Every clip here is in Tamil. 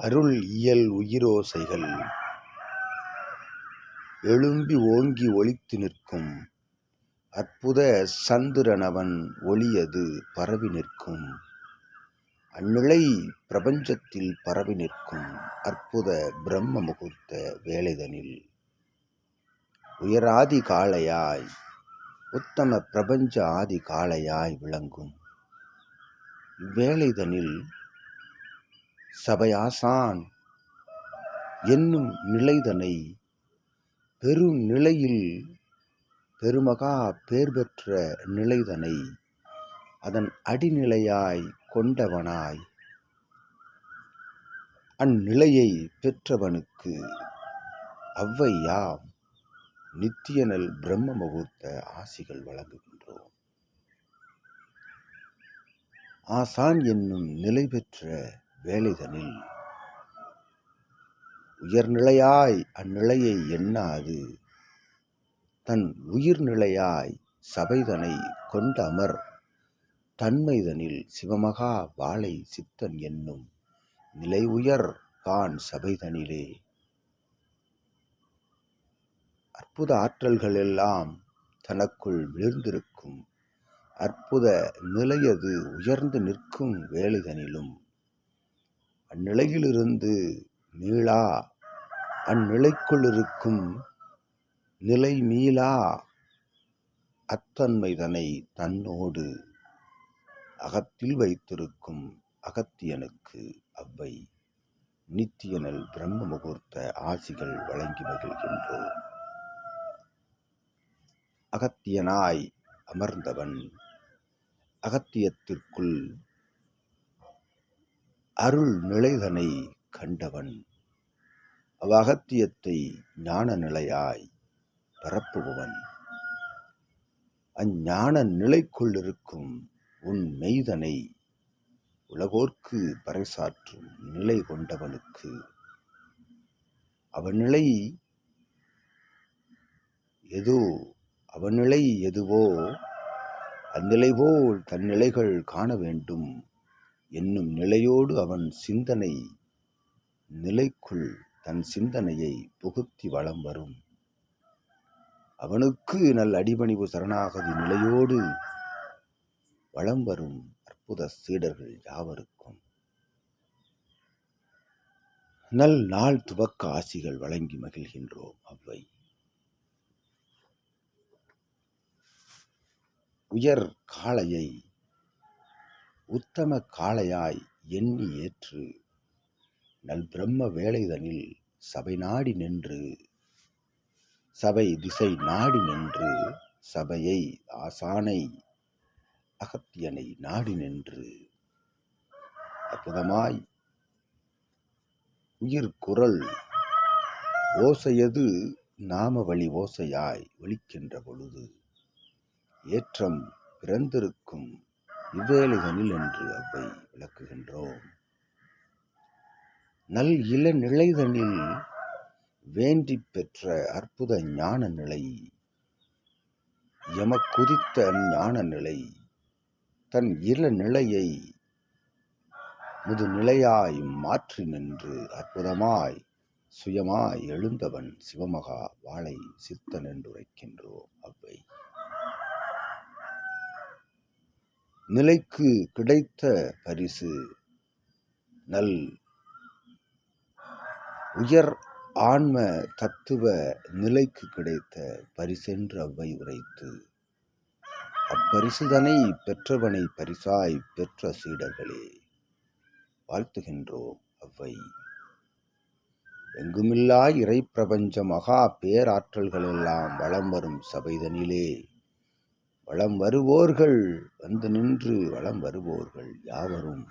அருள் இயல் உயிரோசைகள். எழும்பி ஓங்கி ஒளித்து நிற்கும். அற்புத சந்திரனவன் ஒளியது பரவி நிற்கும். அந்நிலை பிரபஞ்சத்தில் பரவி நிற்கும் அற்புத பிரம்ம முகூர்த்த வேலைதனில் உயராதி காளையாய் உத்தம பிரபஞ்ச ஆதி காளையாய் விளங்கும். வேலைதனில் சபையாசான் என்னும் நிலைதனை பெருநிலையில் பெருமகா பேர் பெற்ற நிலைதனை அதன் அடிநிலையாய் கொண்டவனாய். அந்நிலையை பெற்றவனுக்கு அவ்வையாம் நித்தியனல் பிரம்ம முகூர்த்த ஆசிகள் வழங்குகின்றோம். ஆசான் என்னும் நிலை பெற்ற வேலைதனில். உயர்நிலையாய் அந்நிலையை எண்ணாது. தன் உயிர்நிலையாய் சபைதனை கொண்டமர். தன்மைதனில் சிவமகா வாழை சித்தன் என்னும் நிலை உயர் கான் சபைதனிலே. அற்புத ஆற்றல்கள் எல்லாம் தனக்குள் விழுந்திருக்கும். அற்புத நிலையது உயர்ந்து நிற்கும் வேலைதனிலும். அந்நிலையிலிருந்து மீளா அந்நிலைக்குள் இருக்கும் நிலை மீளா அத்தன்மைதனை தன்னோடு அகத்தில் வைத்திருக்கும் அகத்தியனுக்கு அவ்வை நித்தியனல் பிரம்ம முகூர்த்த ஆசிகள் வழங்கி மகிழ்கின்றோம். அகத்தியனாய் அமர்ந்தவன் அகத்தியத்திற்குள் அருள் நிலைதனை கண்டவன். அவ்வகத்தியத்தை ஞான நிலையாய் பரப்புபவன். அஞ்ஞான நிலைக்குள் இருக்கும் உன் மெய்தனை உலகோர்க்கு பறைசாற்றும் நிலை கொண்டவனுக்கு. அவநிலை எதோ அவநிலை எதுவோ அந்நிலை போல் தன் நிலைகள் காண வேண்டும். என்னும் நிலையோடு அவன் சிந்தனை நிலைக்குள் தன் சிந்தனையை புகுத்தி வளம் வரும். அவனுக்கு நல் அடிபணிவு சரணாகதி நிலையோடு வளம் வரும் அற்புத சீடர்கள் யாவருக்கும். நல் நாள் துவக்க ஆசிகள் வழங்கி மகிழ்கின்றோம் அவ்வை. உயர் காளையை உத்தம காளையாய் எண்ணி ஏற்று நல் பிரம்ம வேலைதனில் சபை நாடி நின்று சபை திசை நாடி நின்று சபையை ஆசானை அகத்தியனை நாடி நின்று. அற்புதமாய் உயிர் குரல் ஓசையது நாம வழி ஓசையாய் ஒலிக்கின்ற பொழுது ஏற்றம் பிறந்திருக்கும் இவ்வேளைதனில் என்று அவ்வை விளக்குகின்றோம். நல் இள நிலைதனில் வேண்டி பெற்ற அற்புத ஞான நிலை எமக்குதித்த ஞான நிலை தன் இள நிலையை முதுநிலையாய் மாற்றி நின்று அற்புதமாய் சுயமாய் எழுந்தவன் சிவமகா வாளை சித்தன் என்று உரைக்கின்றோம் அவ்வை. நிலைக்கு கிடைத்த பரிசு. நல் உயர் ஆன்ம தத்துவ நிலைக்கு கிடைத்த பரிசென்று அவ்வை உரைத்து அப்பரிசுதனை பெற்றவனை பரிசாய் பெற்ற சீடர்களே வாழ்த்துகின்றோம் அவ்வை. எங்குமில்லா இறை பிரபஞ்ச மகா பேராற்றல்களெல்லாம் வளம் வரும் சபைதனிலே வளம் வருவோர்கள் வந்து நின்று வளம் வருவோர்கள் யாவரும்?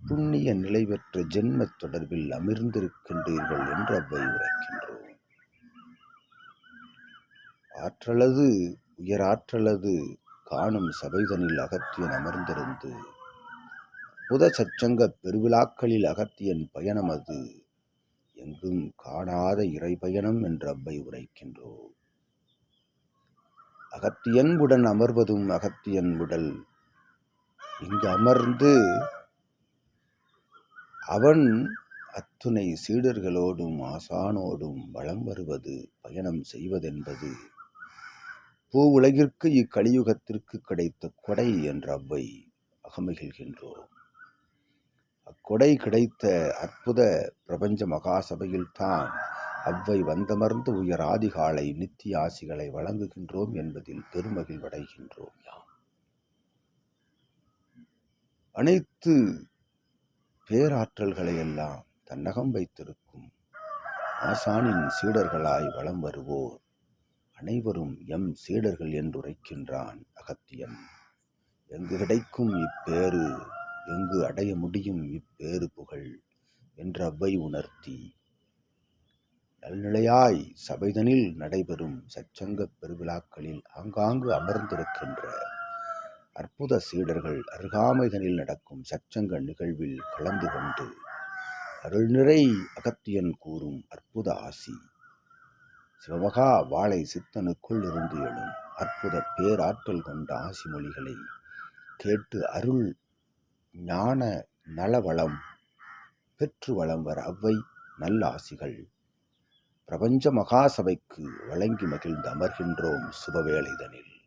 புண்ணிய நிலை பெற்ற ஜென்மத் தொடர்பில் அமிர்ந்திருக்கின்றீர்கள் என்று அவ்வை உரைக்கின்றோம். ஆற்றலது உயராற்றலது காணும் சபைதனில் அகத்தியன் அமர்ந்திருந்து புத சச்சங்க பெருவிழாக்களில் அகத்தியன் பயணம் அது எங்கும் காணாத இறை பயணம் என்று அவ்வை உரைக்கின்றோம். அகத்தியன்புடன் அமர்வதும் அகத்தியன் உடல் இங்கு அமர்ந்து அவன் அத்துணை சீடர்களோடும் ஆசானோடும் வலம் வருவது பயணம் செய்வதென்பது. பூ உலகிற்கு இக்கலியுகத்திற்கு கிடைத்த கொடை என்ற அவ்வை அகமகிழ்கின்றோம். அக்கொடை கிடைத்த அற்புத பிரபஞ்ச மகாசபையில்தான் அவ்வை வந்தமர்ந்து உயர் ஆதிகாலை நித்திய ஆசிகளை வழங்குகின்றோம் என்பதில் பெருமகிழ்வடைகின்றோம் யாம். அனைத்து பேராற்றல்களை எல்லாம் தன்னகம் வைத்திருக்கும் ஆசானின் சீடர்களாய் வலம் வருவோர். அனைவரும் எம் சீடர்கள் என்றுரைக்கின்றான் அகத்தியன். எங்கு கிடைக்கும் இப்பேறு எங்கு அடைய முடியும் இப்பேறு புகழ்? என்ற அவ்வை உணர்த்தி நல்நிலையாய் சபைதனில் நடைபெறும் சச்சங்கப் பெருவிழாக்களில் ஆங்காங்கு அமர்ந்திருக்கின்ற அற்புத சீடர்கள் அருகாமைதனில் நடக்கும் சச்சங்க நிகழ்வில் கலந்து கொண்டு அருள்நிறை அகத்தியன் கூறும் அற்புத ஆசி. சிவமகா வாழை சித்தனுக்குள் இருந்து எழும் அற்புத பேராற்றல் கொண்ட ஆசி மொழிகளை கேட்டு அருள் ஞான நலவளம் பெற்று வளம் வர அவ்வை நல்ல ஆசிகள். பிரபஞ்ச மகாசபைக்கு வழங்கி மகிழ்ந்து அமர்கின்றோம் சுபவேளைதனில்.